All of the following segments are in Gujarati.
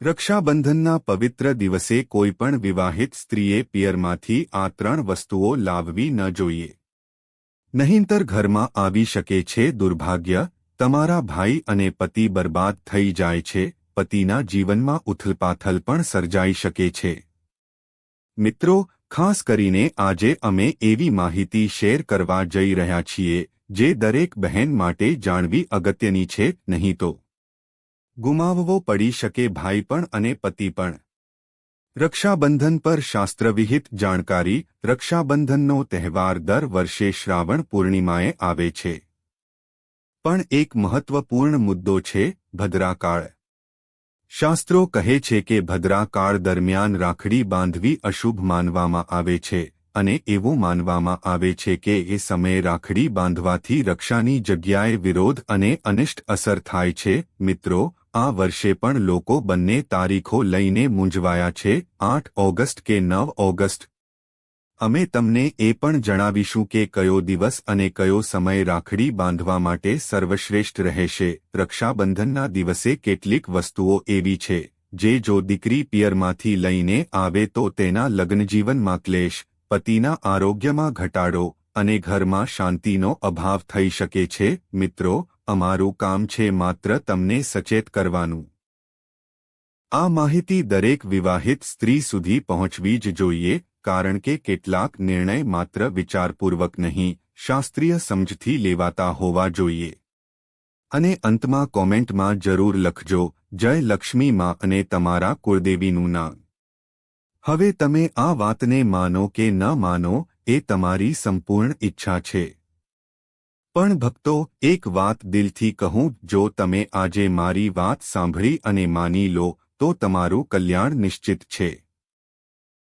રક્ષાબંધનના પવિત્ર દિવસે કોઈપણ વિવાહિત સ્ત્રીએ પિયરમાંથી આ ત્રણ વસ્તુઓ લાવવી ન જોઈએ. નહીંતર ઘરમાં આવી શકે છે દુર્ભાગ્ય, તમારા ભાઈ અને પતિ બરબાદ થઈ જાય છે, પતિના જીવનમાં ઉથલપાથલ પણ સર્જાઈ શકે છે. મિત્રો, ખાસ કરીને આજે અમે એવી માહિતી શેર કરવા જઈ રહ્યા છીએ, જે દરેક બહેન માટે જાણવી અગત્યની છે, નહીં તો ગુમાવવો પડી શકે ભાઈ પણ અને પતિ પણ. રક્ષાબંધન પર શાસ્ત્રવિહિત જાણકારી, રક્ષાબંધનનો તહેવાર દર વર્ષે શ્રાવણ પૂર્ણિમાએ આવે છે. પણ એક મહત્વપૂર્ણ મુદ્દો છે ભદ્રાકાળ. શાસ્ત્રો કહે છે કે ભદ્રાકાળ દરમિયાન રાખડી બાંધવી અશુભ માનવામાં આવે છે અને એવું માનવામાં આવે છે કે એ સમયે રાખડી બાંધવાથી રક્ષાની જગ્યાએ વિરોધ અને અનિષ્ટ અસર થાય છે, મિત્રો આ વર્ષે પણ લોકો બંને તારીખો લઈને મૂંઝવાયા છે, આઠ ઓગસ્ટ કે નવ ઓગસ્ટ. અમે તમને એ પણ જણાવીશું કે કયો દિવસ અને કયો સમય રાખડી બાંધવા માટે સર્વશ્રેષ્ઠ રહેશે. રક્ષાબંધનના દિવસે કેટલીક વસ્તુઓ એવી છે, જે જો દીકરી પિયરમાંથી લઈને આવે તો તેના લગ્નજીવનમાં ક્લેશ, પતિના આરોગ્યમાં ઘટાડો અને ઘરમાં શાંતિનો અભાવ થઈ શકે છે. મિત્રો અમારું કામ છે માત્ર તમને સચેત કરવાનું. આ માહિતી દરેક વિવાહિત સ્ત્રી સુધી પહોંચવી જ જોઈએ, કારણ કે કેટલાક નિર્ણય માત્ર વિચારપૂર્વક નહીં, શાસ્ત્રીય સમજથી લેવાતા હોવા જોઈએ. અને અંતમાં કોમેન્ટમાં જરૂર લખજો, જય લક્ષ્મી માં અને તમારા કુળદેવીનું નામ. હવે તમે આ વાતને માનો કે ન માનો, એ તમારી સંપૂર્ણ ઈચ્છા છે. પણ ભક્તો, એક વાત દિલથી કહું, જો તમે આજે મારી વાત સાંભળી અને માની લો, તો તમારું કલ્યાણ નિશ્ચિત છે.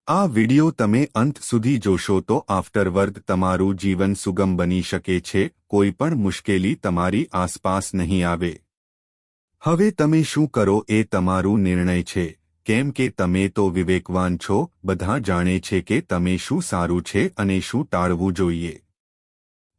આ વિડિયો તમે અંત સુધી જોશો તો આફ્ટરવર્ડ તમારું જીવન સુગમ બની શકે છે, કોઈ પણ મુશ્કેલી તમારી આસપાસ નહીં આવે. હવે તમે શું કરો એ તમારું નિર્ણય છે. કેમ કે તમે તો વિવેકવાન છો, બધા જાણે છે કે તમે શું સારું છે અને શું ટાળવું જોઈએ.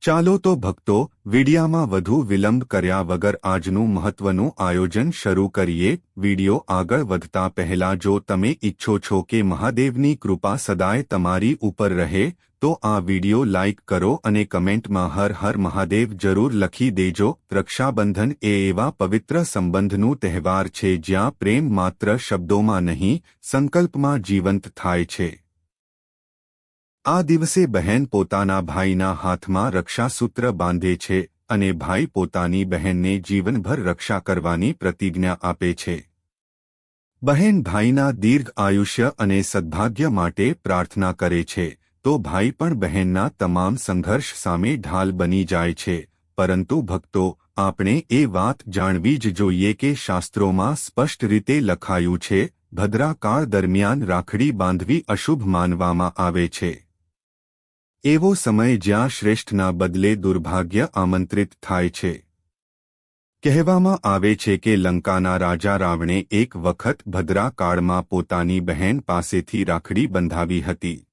ચાલો તો ભક્તો વિડિયામાં વધુ વિલંબ કર્યા વગર આજનું મહત્વનું આયોજન શરૂ કરીએ. વિડિયો આગળ વધતા પહેલા જો તમે ઈચ્છો છો કે મહાદેવની કૃપા સદાય તમારી ઉપર રહે, તો આ વિડિયો લાઇક કરો અને કમેન્ટમાં હર હર મહાદેવ જરૂર લખી દેજો. રક્ષાબંધન એ એવા પવિત્ર સંબંધનું તહેવાર છે જ્યાં પ્રેમ માત્ર શબ્દોમાં નહીં, સંકલ્પમાં જીવંત થાય છે. આ દિવસે બહેન પોતાના ભાઈના હાથમાં રક્ષાસૂત્ર બાંધે છે અને ભાઈ પોતાની બહેનને જીવનભર રક્ષા કરવાની પ્રતિજ્ઞા આપે છે. બહેન ભાઈના દીર્ઘ આયુષ્ય અને સદભાગ્ય માટે પ્રાર્થના કરે છે, તો ભાઈ પણ બહેનના તમામ સંઘર્ષ સામે ઢાલ બની જાય છે, પરંતુ ભક્તો, આપણે એ વાત જાણવી જ જોઈએ કે શાસ્ત્રોમાં સ્પષ્ટ રીતે લખાયું છે, ભદ્રાકાળ દરમિયાન રાખડી બાંધવી અશુભ માનવામાં આવે છે. એવો સમય જ્યાં શ્રેષ્ઠના બદલે દુર્ભાગ્ય આમંત્રિત થાય છે. કહેવામાં આવે છે કે લંકાના રાજા રાવણે એક વખત ભદ્રા કાળમાં પોતાની બહેન પાસેથી રાખડી બંધાવી હતી.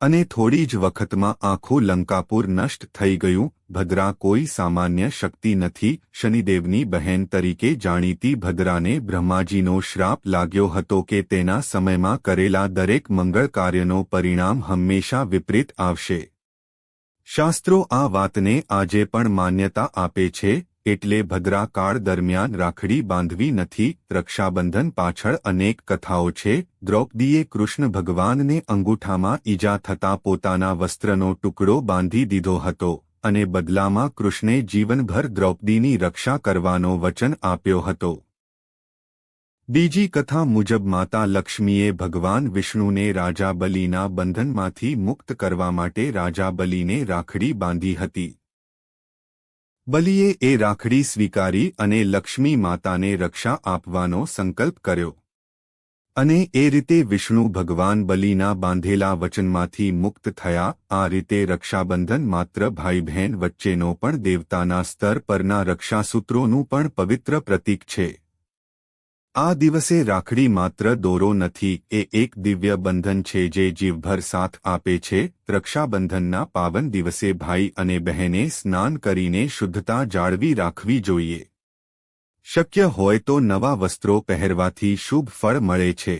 અને થોડી જ વખતમાં આખું લંકાપુર નષ્ટ થઈ ગયું. ભદ્રા કોઈ સામાન્ય શક્તિ નથી. શનિદેવની બહેન તરીકે જાણીતી ભદ્રાને બ્રહ્માજીનો શ્રાપ લાગ્યો હતો કે તેના સમયમાં કરેલા દરેક મંગળ કાર્યનો પરિણામ હંમેશા વિપરીત આવશે. શાસ્ત્રો આ વાતને આજે પણ માન્યતા આપે છે. એટલે ભદ્રા કાળ દરમિયાન રાખડી બાંધવી નથી, રક્ષાબંધન પાછળ અનેક કથાઓ છે, દ્રૌપદીએ કૃષ્ણ ભગવાનને અંગૂઠામાં ઈજા થતા પોતાના વસ્ત્રનો ટુકડો બાંધી દીધો હતો અને બદલામાં કૃષ્ણે જીવનભર દ્રૌપદીની રક્ષા કરવાનો વચન આપ્યો હતો. બીજી કથા મુજબ માતા લક્ષ્મીએ ભગવાન વિષ્ણુને રાજા બલીના બંધનમાંથી મુક્ત કરવા માટે રાજા બલીને રાખડી બાંધી હતી. બલિએ એ રાખડી સ્વીકારી અને લક્ષ્મી માતાને રક્ષા આપવાનો સંકલ્પ કર્યો. અને એ રીતે વિષ્ણુ ભગવાન બલિના બાંધેલા વચનમાંથી મુક્ત થયા. આ રીતે રક્ષાબંધન માત્ર ભાઈ બહેન વચ્ચેનો પણ દેવતાના સ્તર પરના રક્ષાસૂત્રોનું પણ પવિત્ર પ્રતીક છે. આ દિવસે રાખડી માત્ર દોરો નથી, એ એક દિવ્ય બંધન છે જે જીવભર સાથ આપે છે. રક્ષાબંધનના પાવન દિવસે ભાઈ અને બહેને સ્નાન કરીને શુદ્ધતા જાળવી રાખવી જોઈએ. શક્ય હોય તો નવા વસ્ત્રો પહેરવાથી શુભ ફળ મળે છે.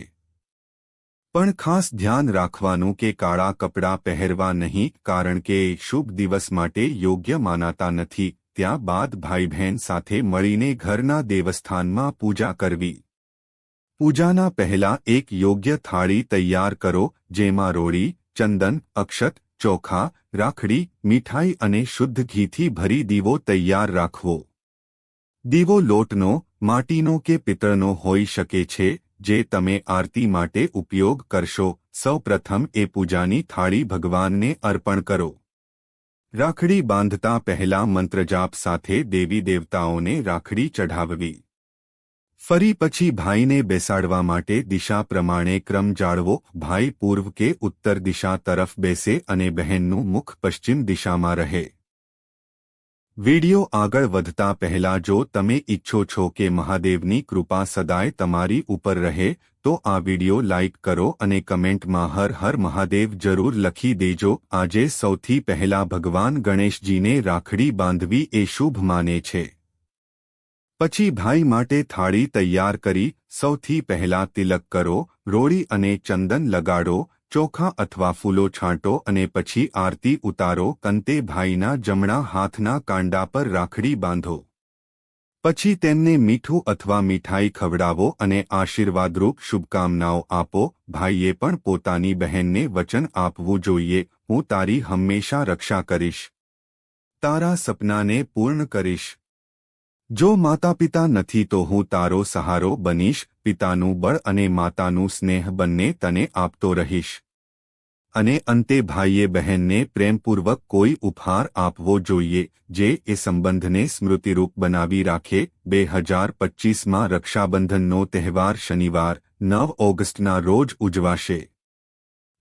પણ ખાસ ધ્યાન રાખવાનું કે કાળા કપડાં પહેરવા નહીં, કારણ કે શુભ દિવસ માટે યોગ્ય માનાતા નથી. ત્યાં બાદ ભાઈ બહેન સાથે મળીને ઘરના દેવસ્થાનમાં પૂજા કરવી. પૂજાના પહેલા એક યોગ્ય થાળી તૈયાર કરો, જેમાં રોળી, ચંદન, અક્ષત, ચોખા, રાખડી, મીઠાઈ અને શુદ્ધ ઘીથી ભરી દીવો તૈયાર રાખવો. દીવો લોટનો, માટીનો કે પિત્તળનો હોઈ શકે છે, જે તમે આરતી માટે ઉપયોગ કરશો. સૌપ્રથમ એ પૂજાની થાળી ભગવાનને અર્પણ કરો. રાખડી બાંધતા પહેલા મંત્રજાપ સાથે દેવી દેવતાઓને રાખડી ચઢાવવી. ફરી પછી ભાઈને બેસાડવા માટે દિશા પ્રમાણે ક્રમ જાળવો, ભાઈ પૂર્વ કે ઉત્તર દિશા તરફ બેસે અને બહેનનું મુખ પશ્ચિમ દિશામાં રહે. વિડિયો આગળ વધતા પહેલા જો તમે ઈચ્છો છો કે મહાદેવની કૃપા સદાય તમારી ઉપર રહે, તો આ વિડિયો લાઇક કરો અને કમેન્ટમાં હર હર મહાદેવ જરૂર લખી દેજો. આજે સૌથી પહેલા ભગવાન ગણેશજીને રાખડી બાંધવી એ શુભ માને છે. પછી ભાઈ માટે થાળી તૈયાર કરી સૌથી પહેલા તિલક કરો, રોળી અને ચંદન લગાડો, ચોખા અથવા ફૂલો છાંટો અને પછી આરતી ઉતારો, કંતે ભાઈના જમણા હાથના કાંડા પર રાખડી બાંધો. પછી તેમને મીઠું અથવા મીઠાઈ ખવડાવો અને આશીર્વાદરૂપ શુભકામનાઓ આપો. ભાઈએ પણ પોતાની બહેનને વચન આપવું જોઈએ. હું તારી હંમેશા રક્ષા કરીશ. તારા સપનાને પૂર્ણ કરીશ. જો માતા પિતા નથી તો હું તારો સહારો બનીશ, પિતાનું બળ અને માતાનું સ્નેહ બંને તને આપતો રહીશ. અને અંતે ભાઈએ બહેનને પ્રેમપૂર્વક કોઈ ઉપહાર આપવો જોઈએ, જે એ સંબંધને સ્મૃતિરૂપ બનાવી રાખે. બે હજાર પચ્ચીસમાં રક્ષાબંધનનો તહેવાર શનિવાર, નવ ઓગસ્ટના રોજ ઉજવાશે.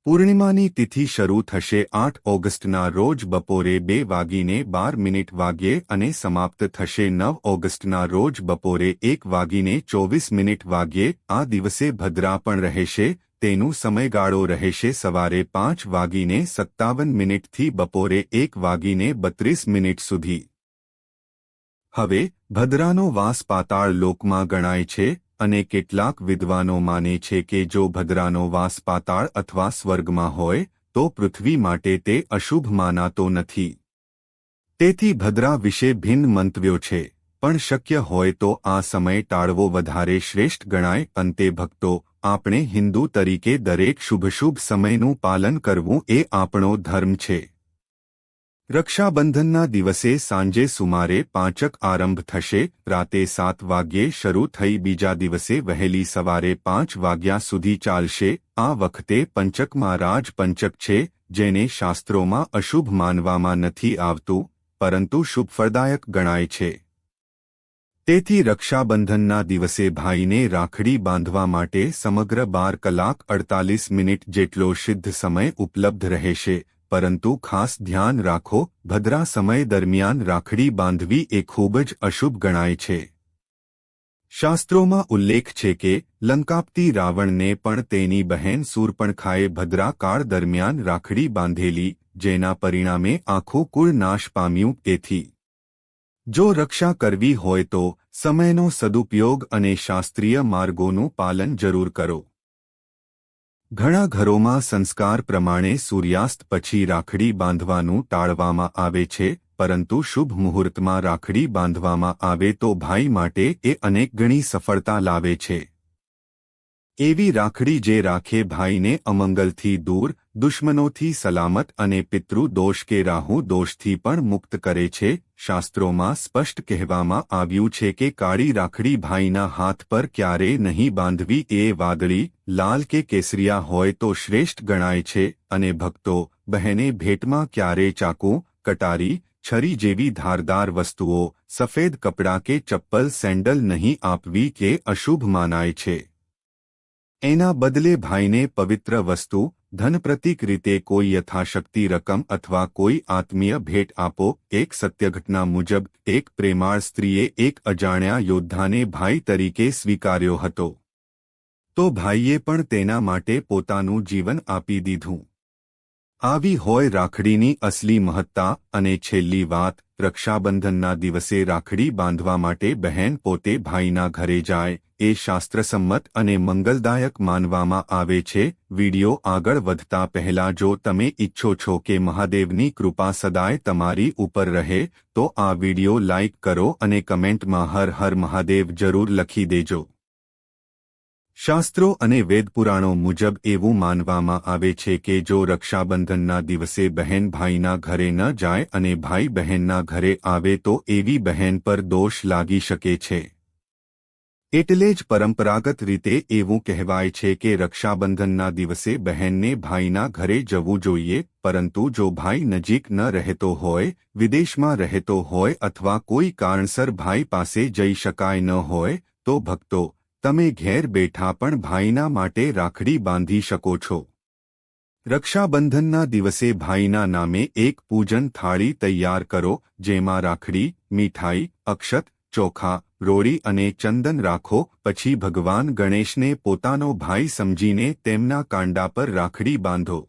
પૂર્ણિમાની તિથિ શરૂ થશે આઠ ઓગસ્ટના રોજ બપોરે બે વાગીને બાર મિનિટ વાગ્યે અને સમાપ્ત થશે નવ ઓગસ્ટના રોજ બપોરે એક વાગીને ચોવીસ મિનિટ વાગ્યે. આ દિવસે ભદ્રા પણ રહેશે, તેનું સમયગાળો રહેશે સવારે પાંચ વાગીને સત્તાવન મિનિટથી બપોરે એક વાગીને બત્રીસ મિનિટ સુધી. હવે, ભદ્રાનો વાસ પાતાળ લોકમાં ગણાય છે અને કેટલાક વિદ્વાનો માને છે કે જો ભદ્રાનો વાસ પાતાળ અથવા સ્વર્ગમાં હોય, તો પૃથ્વી માટે તે અશુભ માનાતો નથી. તેથી ભદ્રા વિશે ભિન્ન મંતવ્યો છે, પણ શક્ય હોય તો આ સમય ટાળવો વધારે શ્રેષ્ઠ ગણાય. અંતે ભક્તો, આપણે હિન્દુ તરીકે દરેક શુભશુભ સમયનું પાલન કરવું એ આપણો ધર્મ છે. રક્ષાબંધનના દિવસે સાંજે સુમારે પાંચક આરંભ થશે, રાતે સાત વાગ્યે શરૂ થઈ બીજા દિવસે વહેલી સવારે પાંચ વાગ્યા સુધી ચાલશે, આ વખતે પંચકમાં રાજ પંચક છે, જેને શાસ્ત્રોમાં અશુભ માનવામાં નથી આવતું, પરંતુ શુભફળદાયક ગણાય છે. તેથી રક્ષાબંધનના દિવસે ભાઈને રાખડી બાંધવા માટે સમગ્ર બાર કલાક અડતાલીસ મિનિટ જેટલો સિદ્ધ સમય ઉપલબ્ધ રહેશે પરંતુ ખાસ ધ્યાન રાખો, ભદ્રા સમય દરમિયાન રાખડી બાંધવી એ ખૂબ જ અશુભ ગણાય છે. શાસ્ત્રોમાં ઉલ્લેખ છે કે, લંકાપતી રાવણને પણ તેની બહેન સૂરપણખાએ ભદ્રા કાળ દરમિયાન રાખડી બાંધેલી, જેના પરિણામે આખું કુળ નાશ પામ્યું તેથી જો રક્ષા કરવી હોય તો, સમયનો સદુપયોગ અને શાસ્ત્રીય માર્ગોનું પાલન જરૂર કરો. ઘણા ઘરોમાં સંસ્કાર પ્રમાણે સૂર્યાસ્ત પછી રાખડી બાંધવાનું ટાળવામાં આવે છે, પરંતુ શુભ મુહૂર્તમાં રાખડી બાંધવામાં આવે તો ભાઈ માટે એ અનેક ગણી સફળતા લાવે છે. એવી રાખડી જે રાખે ભાઈને અમંગલથી દૂર દુશ્મનોથી સલામત અને પિતૃ દોષ કે રાહુ દોષથી પણ મુક્ત કરે છે, શાસ્ત્રોમાં સ્પષ્ટ કહેવામાં આવ્યું છે કે કાળી રાખડી ભાઈના હાથ પર ક્યારે નહીં બાંધવી એ વાદળી, લાલ કે કેસરિયા હોય તો શ્રેષ્ઠ ગણાય છે, અને ભક્તો, બહેને ભેટમાં ક્યારે ચાકુ, કટારી, છરી જેવી ધારદાર વસ્તુઓ, સફેદ કપડાં કે ચપ્પલ સેન્ડલ નહીં આપવી કે અશુભ માનાય છે. એના બદલે ભાઈને પવિત્ર વસ્તુ ધન પ્રતીક રીતે કોઈ યથાશક્તિ રકમ અથવા કોઈ આત્મીય ભેટ આપો, એક સત્યઘટના મુજબ, એક પ્રેમાળ સ્ત્રીએ એક અજાણ્યા યોદ્ધાને ભાઈ તરીકે સ્વીકાર્યો હતો. તો ભાઈએ પણ તેના માટે પોતાનું જીવન આપી દીધું. આવી હોય રાખડીની અસલી મહત્તા અને છેલ્લી વાત રક્ષાબંધનના દિવસે રાખડી બાંધવા માટે બહેન પોતે ભાઈના ઘરે જાય, એ શાસ્ત્રસંમત અને મંગલદાયક માનવામાં આવે છે. વિડિયો આગળ વધતા પહેલા જો તમે ઈચ્છો છો કે મહાદેવની કૃપા સદાય તમારી ઉપર રહે, તો આ વિડિયો લાઇક કરો અને કમેન્ટમાં હર હર મહાદેવ જરૂર લખી દેજો. શાસ્ત્રો અને વેદપુરાણો મુજબ એવું માનવામાં આવે છે કે જો રક્ષાબંધનના દિવસે બહેન ભાઈના ઘરે ન જાય અને ભાઈ બહેનના ઘરે આવે તો એવી બહેન પર દોષ લાગી શકે છે. એટલે જ પરંપરાગત રીતે એવું કહેવાય છે કે રક્ષાબંધનના દિવસે બહેનને ભાઈના ઘરે જવું જોઈએ, પરંતુ જો ભાઈ નજીક ન રહેતો હોય, વિદેશમાં રહેતો હોય અથવા કોઈ કારણસર ભાઈ પાસે જઈ શકાય ન હોય, તો ભક્તો તમે ઘેર બેઠા પણ ભાઈના માટે રાખડી બાંધી શકો છો. રક્ષાબંધનના દિવસે ભાઈના નામે એક પૂજન થાળી તૈયાર કરો, જેમાં રાખડી, મીઠાઈ, અક્ષત, ચોખા, રોળી અને ચંદન રાખો, પછી ભગવાન ગણેશને પોતાનો ભાઈ સમજીને તેમના કાંડા પર રાખડી બાંધો.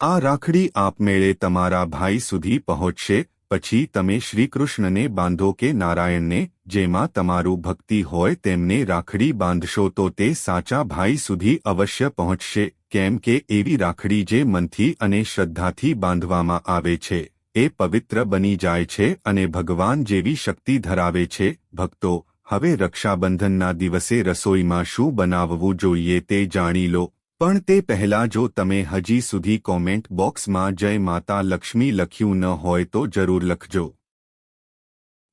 આ રાખડી આપમેળે તમારા ભાઈ સુધી પહોંચશે પછી તમે શ્રીકૃષ્ણને બાંધો કે નારાયણને, જેમાં તમારું ભક્તિ હોય તેમને રાખડી બાંધશો તો તે સાચા ભાઈ સુધી અવશ્ય પહોંચશે, કેમ કે એવી રાખડી જે મનથી અને શ્રદ્ધાથી બાંધવામાં આવે છે, એ પવિત્ર બની જાય છે અને ભગવાન જેવી શક્તિ ધરાવે છે, ભક્તો, હવે રક્ષાબંધનના દિવસે રસોઈમાં શું બનાવવું જોઈએ તે જાણી લો. પણ તે પહેલા જો તમે હજી સુધી કોમેન્ટ બોક્સમાં જય માતા લક્ષ્મી લખ્યું ન હોય તો જરૂર લખજો.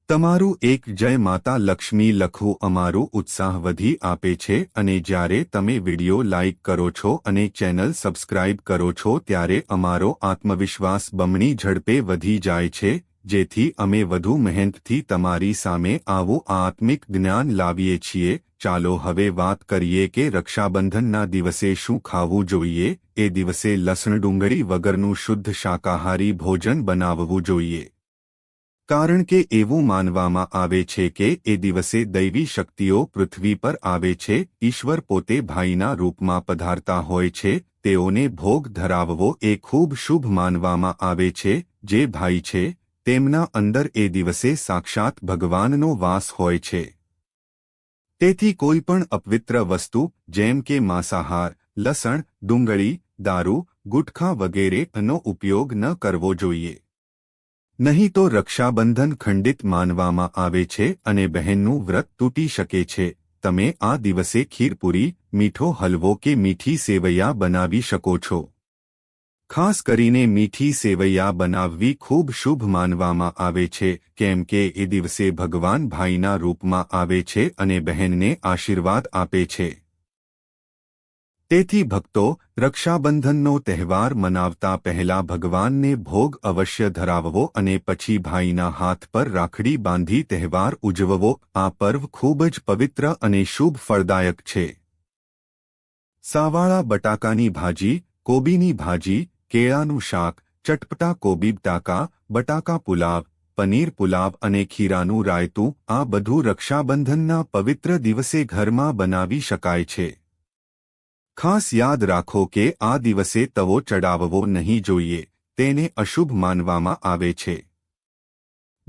તમારું એક જય માતા લક્ષ્મી લખવું અમારું ઉત્સાહ વધી આપે છે અને જ્યારે તમે વિડિયો લાઇક કરો છો અને ચેનલ સબસ્ક્રાઇબ કરો છો ત્યારે અમારો આત્મવિશ્વાસ બમણી ઝડપે વધી જાય છે જેથી અમે વધુ મહેનતથી તમારી સામે આવું આત્મિક જ્ઞાન લાવીએ છીએ. ચાલો હવે વાત કરીએ કે રક્ષાબંધનના દિવસે શું ખાવું જોઈએ. એ દિવસે લસણ ડુંગળી વગરનું શુદ્ધ શાકાહારી ભોજન બનાવવું જોઈએ. કારણ કે એવું માનવામાં આવે છે કે એ દિવસે દૈવી શક્તિઓ પૃથ્વી પર આવે છે. ઈશ્વર પોતે ભાઈના રૂપમાં પધારતા હોય છે. તેઓને ભોગ ધરાવવો એ ખૂબ શુભ માનવામાં આવે છે. જે ભાઈ છે તેમના અંદર એ દિવસે સાક્ષાત ભગવાનનો વાસ હોય છે. તેથી કોઈ પણ અપવિત્ર વસ્તુ, જેમ કે માંસાહાર, લસણ, ડુંગળી, દારૂ, ગુટખા વગેરેનો ઉપયોગ ન કરવો જોઈએ. નહીં તો રક્ષાબંધન ખંડિત માનવામાં આવે છે અને બહેનનું વ્રત તૂટી શકે છે. તમે આ દિવસે ખીરપુરી મીઠો હલવો કે મીઠી સેવૈયા બનાવી શકો છો. ખાસ કરીને મીઠી સેવૈયા બનાવવી ખૂબ શુભ માનવામાં આવે છે, કેમ કે એ દિવસે ભગવાન ભાઈના રૂપમાં આવે છે અને બહેનને આશીર્વાદ આપે છે. તેથી ભક્તો, રક્ષાબંધનનો તહેવાર મનાવતા પહેલા ભગવાનને ભોગ અવશ્ય ધરાવવો અને પછી ભાઈના હાથ પર રાખડી બાંધી તહેવાર ઉજવવો, આ પર્વ ખૂબ જ પવિત્ર અને શુભ ફળદાયક છે. સાવાળા બટાકાની ભાજી, કોબીની ભાજી કેળાનું શાક, ચટપટા કોબી ટાકા, બટાકા પુલાવ, પનીર પુલાવ અને ખીરાનું રાયતું, આ બધું રક્ષાબંધનના પવિત્ર દિવસે ઘરમાં બનાવી શકાય છે. ખાસ યાદ રાખો કે આ દિવસે તવો ચડાવવો નહીં જોઈએ, તેને અશુભ માનવામાં આવે છે.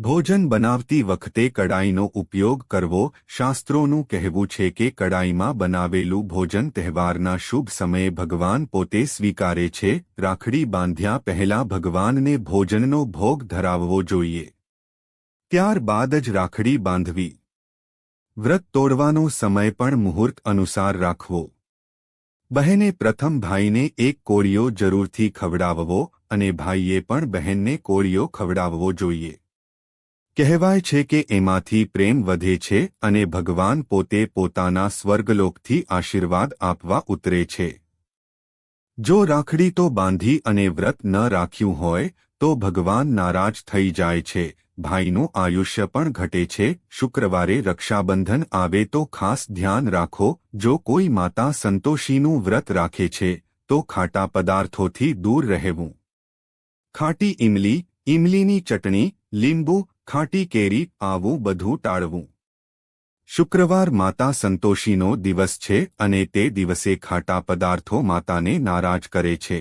ભોજન બનાવતી વખતે કડાઈનો ઉપયોગ કરવો શાસ્ત્રોનું કહેવું છે કે કડાઈમાં બનાવેલું ભોજન તહેવારના શુભ સમયે ભગવાન પોતે સ્વીકારે છે. રાખડી બાંધ્યા પહેલા ભગવાનને ભોજનનો ભોગ ધરાવવો જોઈએ. ત્યારબાદ જ રાખડી બાંધવી. વ્રત તોડવાનો સમય પણ મુહૂર્ત અનુસાર રાખવો. બહેને પ્રથમ ભાઈને એક કોળિયો જરૂરથી ખવડાવવો અને ભાઈએ પણ બહેનને કોળિયો ખવડાવવો જોઈએ. કહેવાય છે કે એમાંથી પ્રેમ વધે છે અને ભગવાન પોતે પોતાના સ્વર્ગલોકથી આશીર્વાદ આપવા ઉતરે છે. જો રાખડી તો બાંધી અને વ્રત ન રાખ્યું હોય, તો ભગવાન નારાજ થઈ જાય છે. ભાઈનું આયુષ્ય પણ ઘટે છે. શુક્રવારે રક્ષાબંધન આવે તો ખાસ ધ્યાન રાખો. જો કોઈ માતા સંતોષીનું વ્રત રાખે છે, તો ખાટા પદાર્થોથી દૂર રહેવું. ખાટી ઇમલી ઇમલીની ચટણી, લીંબુ ખાટી કેરી, આવું બધું ટાળવું. શુક્રવાર માતા સંતોષીનો દિવસ છે અને તે દિવસે ખાટા પદાર્થો માતાને નારાજ કરે છે.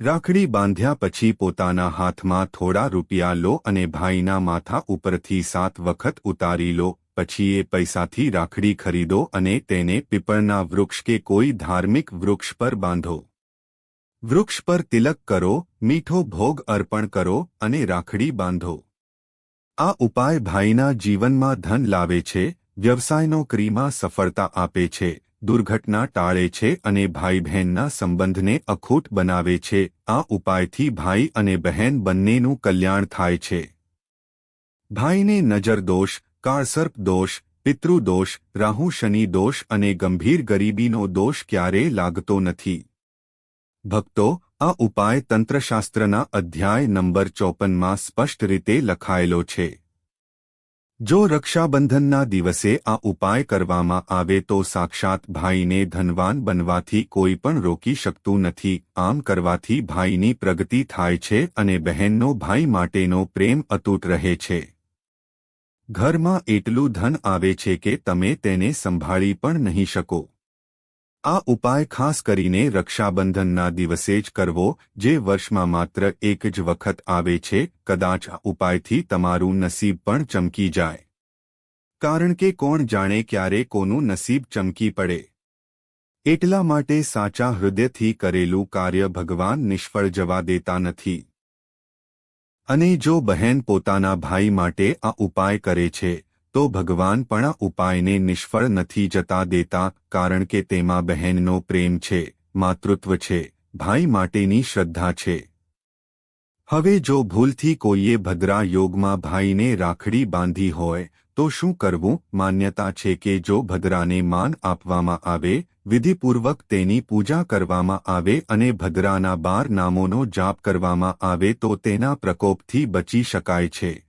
રાખડી બાંધ્યા પછી પોતાના હાથમાં થોડા રૂપિયા લો અને ભાઈના માથા ઉપરથી સાત વખત ઉતારી લો, પછી એ પૈસાથી રાખડી ખરીદો અને તેને પીપળના વૃક્ષ કે કોઈ ધાર્મિક વૃક્ષ પર બાંધો. વૃક્ષ પર તિલક કરો, મીઠો ભોગ અર્પણ કરો અને રાખડી બાંધો. આ ઉપાય ભાઈના જીવનમાં ધન લાવે છે વ્યવસાય ક્રિમાં સફળતા આપે છે, દુર્ઘટના ટાળે છે અને ભાઈ બહેનના સંબંધને અખૂટ બનાવે છે. આ ઉપાયથી ભાઈ અને બહેન બંનેનું કલ્યાણ થાય છે. ભાઈને નજર દોષ, કાળસર્પ દોષ પિતૃદોષ રાહુ શનિ દોષ અને ગંભીર ગરીબીનો દોષ ક્યારેય લાગતો નથી. ભક્તો, આ ઉપાય તંત્રશાસ્ત્રના અધ્યાય નંબર ચોપનમાં સ્પષ્ટ રીતે લખાયેલો છે. જો રક્ષાબંધનના દિવસે આ ઉપાય કરવામાં આવે તો સાક્ષાત ભાઈને ધનવાન બનવાથી કોઈ પણ રોકી શકતું નથી, આમ કરવાથી ભાઈની પ્રગતિ થાય છે અને બહેનનો ભાઈ માટેનો પ્રેમ અતૂટ રહે છે. ઘરમાં એટલું ધન આવે છે કે તમે તેને સંભાળી પણ નહીં શકો. આ ઉપાય ખાસ કરીને રક્ષાબંધનના દિવસે જ કરવો, જે વર્ષમાં માત્ર એક જ વખત આવે છે, કદાચ આ ઉપાયથી તમારું નસીબ પણ ચમકી જાય. કારણ કે કોણ જાણે ક્યારે કોનું નસીબ ચમકી પડે. એટલા માટે સાચા હૃદયથી કરેલું કાર્ય ભગવાન નિષ્ફળ જવા દેતા નથી. અને જો બહેન પોતાના ભાઈ માટે આ ઉપાય કરે છે તો ભગવાન પણ ઉપાયને નિષ્ફળ નથી જતા દેતા, કારણ કે તેમાં બહેનનો પ્રેમ છે, માતૃત્વ છે, ભાઈ માટેની શ્રદ્ધા છે. હવે જો ભૂલથી કોઈએ ભદ્રા યોગમાં ભાઈને રાખડી બાંધી હોય, તો શું કરવું? માન્યતા છે કે જો ભદ્રાને માન આપવામાં આવે, વિધિપૂર્વક તેની પૂજા કરવામાં આવે અને ભદ્રાના બાર નામોનો જાપ કરવામાં આવે તો તેના પ્રકોપથી બચી શકાય છે.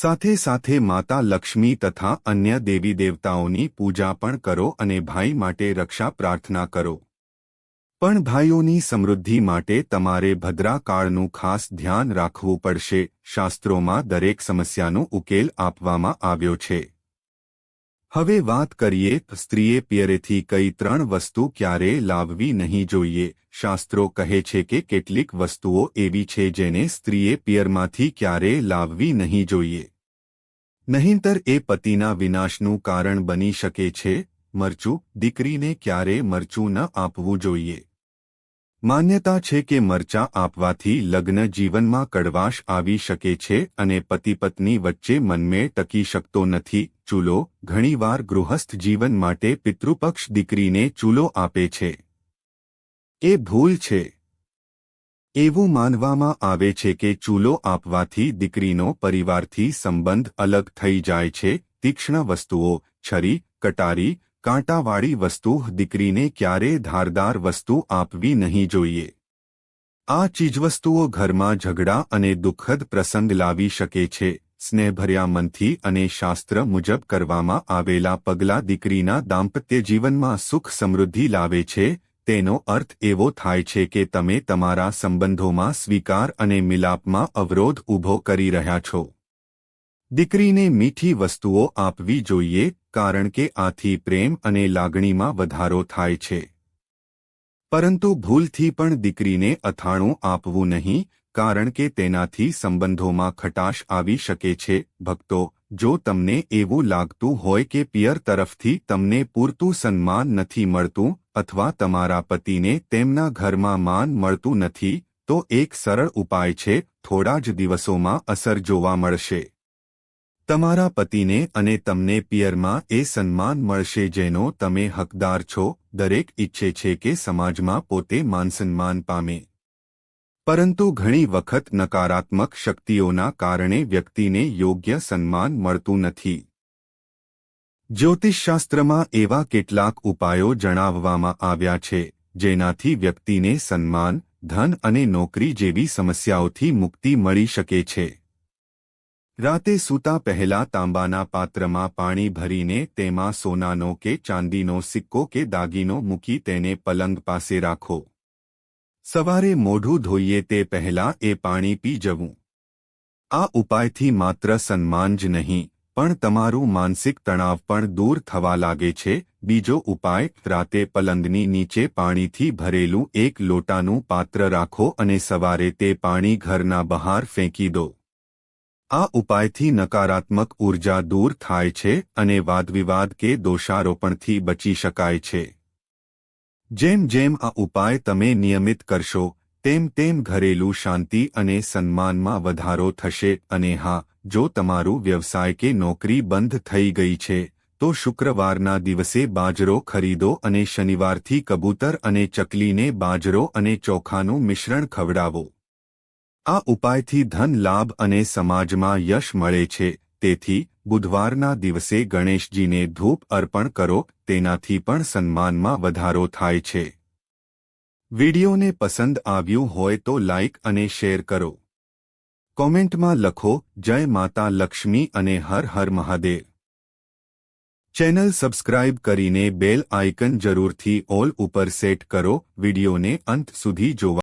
સાથે સાથે માતા લક્ષ્મી તથા અન્ય દેવી દેવતાઓની પૂજા પણ કરો અને ભાઈ માટે રક્ષા પ્રાર્થના કરો. પણ ભાઈઓની સમૃદ્ધિ માટે તમારે ભદ્રાકાળનું ખાસ ધ્યાન રાખવું પડશે, શાસ્ત્રોમાં દરેક સમસ્યાનો ઉકેલ આપવામાં આવ્યો છે. હવે વાત કરીએ સ્ત્રીએ પિયરેથી કઈ ત્રણ વસ્તુ ક્યારે લાવવી નહીં જોઈએ. શાસ્ત્રો કહે છે કે કેટલીક વસ્તુઓ એવી છે જેને સ્ત્રીએ પિયરમાંથી ક્યારે લાવવી નહીં જોઈએ. નહીંતર એ પતિના વિનાશનું કારણ બની શકે છે. મરચું દીકરીને ક્યારે મરચું ન આપવું જોઈએ. માન્યતા છે કે મરચા આપવાથી લગ્ન જીવનમાં કડવાશ આવી શકે છે અને પતિ પત્ની વચ્ચે મનમેળ ટકી શકતો નથી. ચૂલો ઘણીવાર ગૃહસ્થ જીવન માટે પિતૃપક્ષ દીકરીને ચૂલો આપે છે. એ ભૂલ છે. એવું માનવામાં આવે છે કે ચૂલો આપવાથી દીકરીનો પરિવારથી સંબંધ અલગ થઈ જાય છે. તીક્ષ્ણ વસ્તુઓ, છરી, કટારી કાંટાવાળી વસ્તુ દીકરીને ક્યારે ધારદાર વસ્તુ આપવી નહીં જોઈએ. આ ચીજવસ્તુઓ ઘરમાં ઝઘડા અને દુઃખદ પ્રસંગ લાવી શકે છે, સ્નેહભર્યા મનથી અને શાસ્ત્ર મુજબ કરવામાં આવેલા પગલા દીકરીના દાંપત્ય જીવનમાં સુખ સમૃદ્ધિ લાવે છે, તેનો અર્થ એવો થાય છે કે તમે તમારા સંબંધોમાં સ્વીકાર અને મિલાપમાં અવરોધ ઊભો કરી રહ્યા છો. દીકરીને મીઠી વસ્તુઓ આપવી જોઈએ કારણ કે આથી પ્રેમ અને લાગણીમાં વધારો થાય છે. પરંતુ ભૂલથી પણ દીકરીને અથાણું આપવું નહીં, કારણ કે તેનાથી સંબંધોમાં ખટાશ આવી શકે છે. ભક્તો, જો તમને એવું લાગતું હોય કે પિયર તરફથી તમને પૂરતું સન્માન નથી મળતું, અથવા તમારા પતિને તેમના ઘરમાં માન મળતું નથી, તો એક સરળ ઉપાય છે, થોડા જ દિવસોમાં અસર જોવા મળશે. તમારા પતિને અને તમને પિયરમાં એ સન્માન મળશે જેનો તમે હકદાર છો, દરેક ઈચ્છે છે કે સમાજમાં પોતે માનસન્માન પામે. પરંતુ ઘણી વખત નકારાત્મક શક્તિઓના કારણે વ્યક્તિને યોગ્ય સન્માન મળતું નથી. જ્યોતિષશાસ્ત્રમાં એવા કેટલાક ઉપાયો જણાવવામાં આવ્યા છે, જેનાથી વ્યક્તિને સન્માન, ધન અને નોકરી જેવી સમસ્યાઓથી મુક્તિ મળી શકે છે. રાતે સૂતા પહેલા તાંબાના પાત્રમાં પાણી ભરીને તેમાં સોનાનો કે ચાંદીનો સિક્કો કે દાગીનો મૂકી તેને પલંગ પાસે રાખો. સવારે મોઢું ધોઈએ તે પહેલા એ પાણી પી જવું. આ ઉપાયથી માત્ર સન્માન જ નહીં, પણ તમારું માનસિક તણાવ પણ દૂર થવા લાગે છે. બીજો ઉપાય, રાતે પલંગની નીચે પાણીથી ભરેલું એક લોટાનું પાત્ર રાખો અને સવારે તે પાણી ઘરના બહાર ફેંકી દો. આ ઉપાયથી નકારાત્મક ઊર્જા દૂર થાય છે અને વાદવિવાદ કે દોષારોપણથી બચી શકાય છે. જેમ જેમ આ ઉપાય તમે નિયમિત કરશો, તેમ તેમ ઘરેલું શાંતિ અને સન્માનમાં વધારો થશે અને હા, જો તમારું વ્યવસાય કે નોકરી બંધ થઈ ગઈ છે, તો શુક્રવારના દિવસે બાજરો ખરીદો અને શનિવારથી કબૂતર અને ચકલીને બાજરો અને ચોખાનું મિશ્રણ ખવડાવો. આ ઉપાયથી ધન લાભ અને સમાજમાં યશ મળે છે. તેથી, બુધવારના દિવસે ગણેશજીને ધૂપ અર્પણ કરો, તેનાથી પણ સન્માનમાં વધારો થાય છે. વિડિયોને પસંદ આવ્યું હોય તો લાઇક અને શેર કરો. કોમેન્ટમાં લખો, જય માતા લક્ષ્મી અને હર હર મહાદેવ ચેનલ સબસ્ક્રાઇબ કરીને બેલ આઇકન જરૂરથી ઓલ ઉપર સેટ કરો. વિડિયોને અંત સુધી જોવા